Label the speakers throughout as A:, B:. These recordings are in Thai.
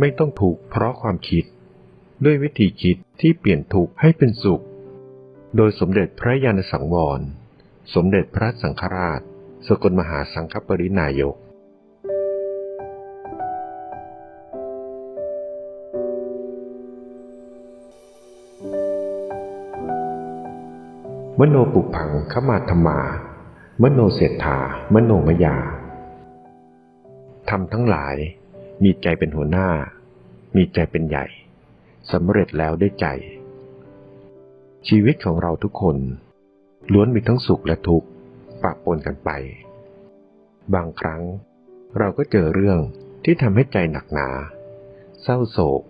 A: ไม่ต้องทุกข์เพราะความคิด ด้วยวิธีคิดที่เปลี่ยนทุกข์ให้เป็นสุข โดยสมเด็จพระยาณสังวร สมเด็จพระสังฆราช สกลมหาสังฆปรินายกมโนปุพังขมาธรรมา มโนเศรษฐามโนมยาทำทั้งหลาย มีใจเป็นหัวหน้า มีใจเป็นใหญ่สำเร็จแล้วได้ใจ ชีวิตของเราทุกคน ล้วนมีทั้งสุขและทุกข์ปะปนกันไป บางครั้งเราก็เจอเรื่องที่ทำให้ใจหนักหนา เศร้าโศก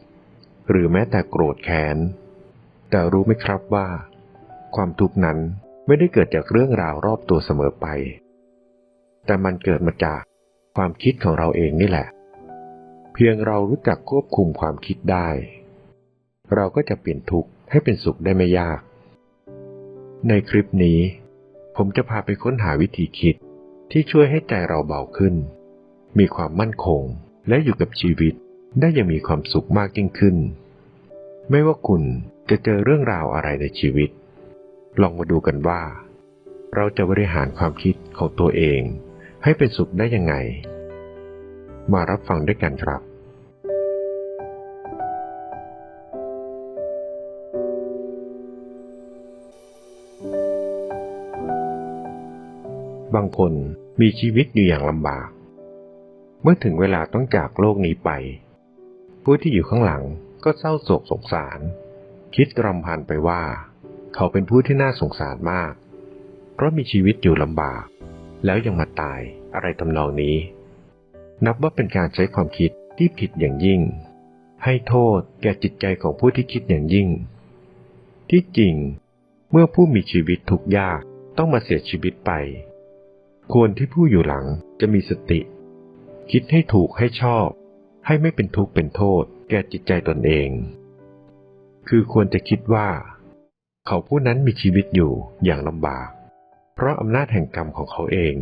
A: หรือแม้แต่โกรธแค้น แต่รู้ไหมครับว่า ความทุกข์นั้นไม่ได้เกิดจากเรื่องราวรอบตัวเสมอไป แต่มันเกิดมาจากความคิดของเราเองนี่แหละ พียงเรารู้จักควบคุมความคิดได้ เราก็จะเปลี่ยนทุกข์ให้เป็นสุขได้ไม่ยาก ในคลิปนี้ ผมจะพาไปค้นหาวิธีคิดที่ช่วยให้ใจเราเบาขึ้น มีความมั่นคงและอยู่กับชีวิตได้อย่างมีความสุขมากยิ่งขึ้น ไม่ว่าคุณจะเจอเรื่องราวอะไรในชีวิต ลองมาดูกันว่า เราจะบริหารความคิดของตัวเอง ให้เป็นสุขได้ยังไง มารับฟังด้วยกันครับ บางคนมีชีวิตอยู่อย่างลำบาก เมื่อถึงเวลาต้องจากโลกนี้ไป ผู้ที่อยู่ข้างหลังก็เศร้าโศกสงสาร คิดรำพันไปว่า เขาเป็นผู้ที่น่าสงสารมาก เพราะมีชีวิตอยู่ลำบาก แล้วยังมาตายอะไรทำนองนี้ นับว่าเป็นการใช้ความคิดที่ผิดอย่างยิ่ง ให้โทษแก่จิตใจของผู้ที่คิดอย่างยิ่ง ที่จริง เมื่อผู้มีชีวิตทุกข์ยากต้องมาเสียชีวิตไป ควรที่ผู้อยู่หลังจะมีสติ คิดให้ถูกให้ชอบ ให้ไม่เป็นทุกข์เป็นโทษ แก่จิตใจตนเอง คือควรจะคิดว่า เขาผู้นั้นมีชีวิตอยู่อย่างลำบาก เพราะอำนาจแห่งกรรมของเขาเอง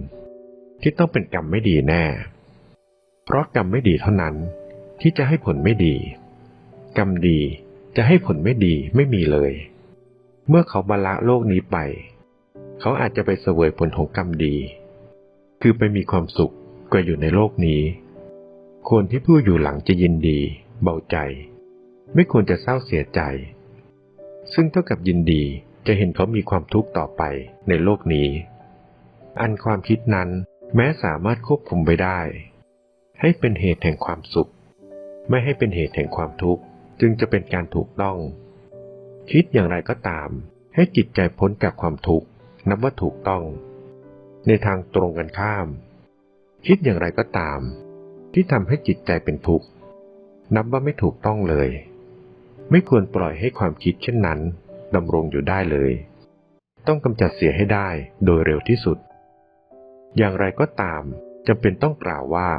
A: ที่ต้องเป็นกรรมไม่ดีแน่ เพราะกรรมไม่ดีเท่านั้น ที่จะให้ผลไม่ดี กรรมดีจะให้ผลไม่ดีไม่มีเลย เมื่อเขาบาละโลกนี้ไป เขาอาจจะไปเสวยผลของกรรมดี คือไปมีความสุขกว่าอยู่ในโลกนี้ควรที่ผู้อยู่หลังจะยินดี เบาใจ ไม่ควรจะเศร้าเสียใจ ซึ่งเท่ากับยินดีจะเห็นเขามีความทุกข์ต่อไปในโลกนี้ อันความคิดนั้นแม้สามารถควบคุมไปได้ ให้เป็นเหตุแห่งความสุข ไม่ให้เป็นเหตุแห่งความทุกข์จึงจะเป็นการถูกต้อง คิดอย่างไรก็ตาม ให้จิตใจพ้นจากความทุกข์นับว่าถูกต้อง ในทางตรงกันข้าม คิดอย่างไรก็ตาม ที่ทำให้จิตใจเป็นทุกข์นับว่าไม่ถูกต้องเลย ไม่ควรปล่อยให้ความคิดเช่นนั้นดำรงอยู่ได้เลย ต้องกำจัดเสียให้ได้โดยเร็วที่สุด อย่างไรก็ตามจำเป็นต้องกล่าวว่า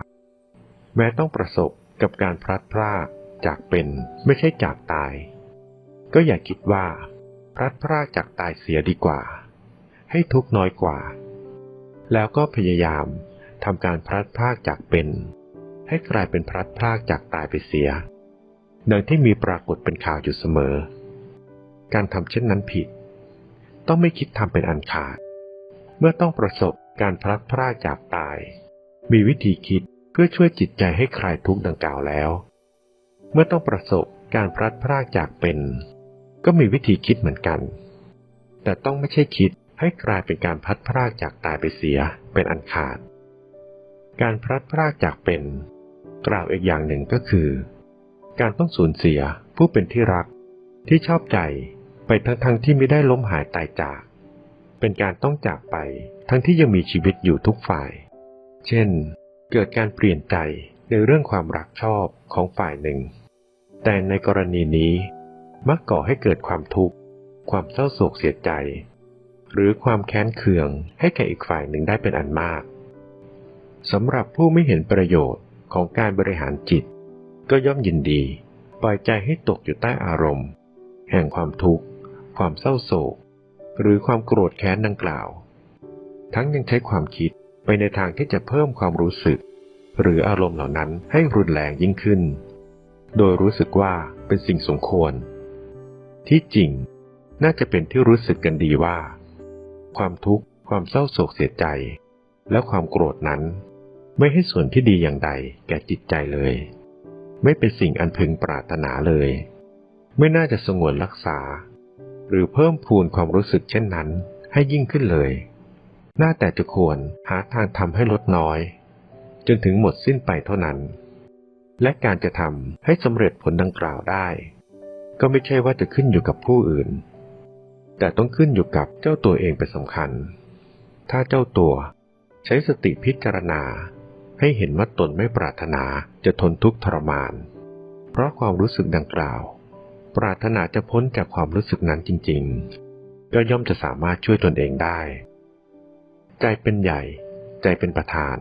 A: แม้ต้องประสบกับการพลัดพรากจากเป็นไม่ใช่จากตาย ก็อย่าคิดว่าพลัดพรากจากตายเสียดีกว่า ให้ทุกข์น้อยกว่า แล้วก็พยายามทำการพลัดพรากจากเป็น ให้กลายเป็นพลัดพรากจากตายไปเสีย ดังที่มีปรากฏเป็นข่าวอยู่เสมอ การทำเช่นนั้นผิด ต้องไม่คิดทำเป็นอันขาด เมื่อต้องประสบการพลัดพรากจากตาย มีวิธีคิดเพื่อช่วยจิตใจให้คลายทุกข์ดังกล่าวแล้ว เมื่อต้องประสบการพลัดพรากจากเป็น ก็มีวิธีคิดเหมือนกัน แต่ต้องไม่ใช่คิด ให้กลายเป็นการพัดพรากจากตายไปเสียเป็นอันขาด การพลัดพรากจากเป็น กล่าวอีกอย่างหนึ่งก็คือ การต้องสูญเสียผู้เป็นที่รักที่ชอบใจไปทั้งๆทที่ไม่ได้ล้มหายตายจาก เป็นการต้องจากไปทั้งที่ยังมีชีวิตอยู่ทุกฝ่าย เช่น เกิดการเปลี่ยนใจในเรื่องความรักชอบของฝ่ายหนึ่ง แต่ในกรณีนี้มักก่อให้เกิดความทุกข์ ความเศร้าโศกเสียใจ หรือความแค้นเคืองให้แก่อีกฝ่ายหนึ่งได้เป็นอันมากสำหรับผู้ไม่เห็นประโยชน์ของการบริหารจิต ก็ย่อมยินดี ปล่อยใจให้ตกอยู่ใต้อารมณ์ แห่งความทุกข์ ความเศร้าโศก หรือความโกรธแค้นดังกล่าว ทั้งยังใช้ความคิดไปในทางที่จะเพิ่มความรู้สึก หรืออารมณ์เหล่านั้นให้รุนแรงยิ่งขึ้น โดยรู้สึกว่าเป็นสิ่งสมควร ที่จริงน่าจะเป็นที่รู้สึกกันดีว่า ความทุกข์ ความเศร้าโศกเสียใจ และความโกรธนั้น ไม่ให้ส่วนที่ดีอย่างใดแก่จิตใจเลย ไม่เป็นสิ่งอันพึงปรารถนาเลย ไม่น่าจะสงวนรักษา หรือเพิ่มพูนความรู้สึกเช่นนั้นให้ยิ่งขึ้นเลย น่าแต่จะควรหาทางทำให้ลดน้อย จนถึงหมดสิ้นไปเท่านั้น และการจะทำให้สำเร็จผลดังกล่าวได้ ก็ไม่ใช่ว่าจะขึ้นอยู่กับผู้อื่น แต่ต้องขึ้นอยู่กับเจ้าตัวเองเป็นสำคัญ ถ้าเจ้าตัวใช้สติพิจารณา ให้เห็นว่าตนไม่ปรารถนาจะทนทุกข์ทรมาน เพราะความรู้สึกดังกล่าว ปรารถนาจะพ้นจากความรู้สึกนั้นจริง ๆ ก็ย่อมจะสามารถช่วยตนเองได้ ใจเป็นใหญ่ ใจเป็นประธาน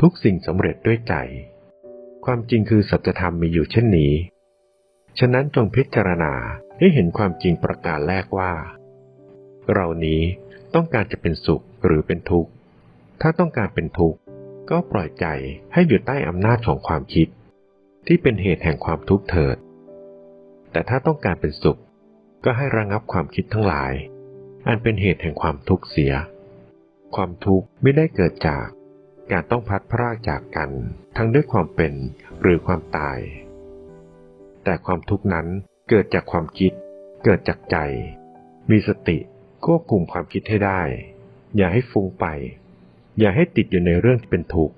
A: ทุกสิ่งสำเร็จด้วยใจ ความจริงคือสัจธรรมมีอยู่เช่นนี้ ฉะนั้นจงพิจารณา ให้เห็นความจริงประการแรกว่า เรานี้ต้องการจะเป็นสุขหรือเป็นทุกข์ ถ้าต้องการเป็นทุกข์ก็ปล่อยใจให้อยู่ใต้อำนาจของความคิด ที่เป็นเหตุแห่งความทุกข์เถิด แต่ถ้าต้องการเป็นสุข ก็ให้ระงับความคิดทั้งหลาย อันเป็นเหตุแห่งความทุกข์เสีย ความทุกข์ไม่ได้เกิดจากการต้องพัดพรากจากกันทั้งด้วยความเป็นหรือความตาย แต่ความทุกข์นั้น เกิดจากความคิด เกิดจากใจ มีสติควบคุมความคิดให้ได้ อย่าให้ฟุ้งไป อย่าให้ติดอยู่ในเรื่องที่เป็นทุกข์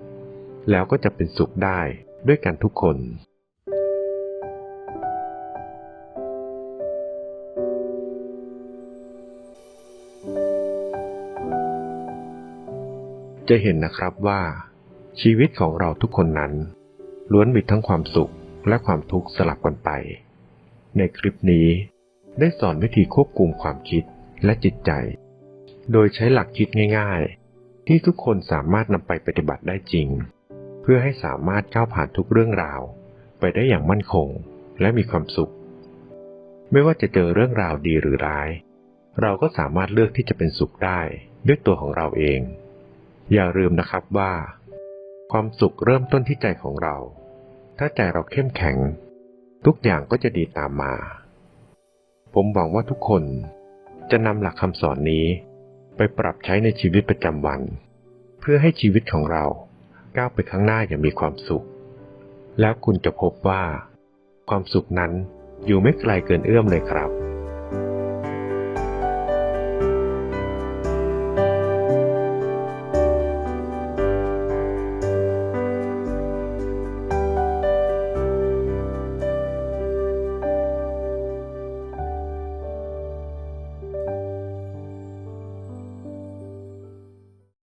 A: แล้วก็จะเป็นสุขได้ด้วยกันทุกคน จะเห็นนะครับว่า ชีวิตของเราทุกคนนั้น ล้วนมีทั้งความสุขและความทุกข์สลับกันไป ในคลิปนี้ ได้สอนวิธีควบคุมความคิดและจิตใจ โดยใช้หลักคิดง่าย ๆ ที่ทุกคนสามารถนำไปปฏิบัติได้จริง เพื่อให้สามารถก้าวผ่านทุกเรื่องราว ไปได้อย่างมั่นคงและมีความสุข ไม่ว่าจะเจอเรื่องราวดีหรือร้าย เราก็สามารถเลือกที่จะเป็นสุขได้ด้วยตัวของเราเอง อย่าลืมนะครับว่า ความสุขเริ่มต้นที่ใจของเรา ถ้าใจเราเข้มแข็ง ทุกอย่างก็จะดีตามมา ผมหวังว่าทุกคนจะนำหลักคำสอนนี้ไปปรับใช้ในชีวิตประจำวัน เพื่อให้ชีวิตของเราก้าวไปข้างหน้าอย่างมีความสุข แล้วคุณจะพบว่า ความสุขนั้นอยู่ไม่ไกลเกินเอื้อมเลยครับ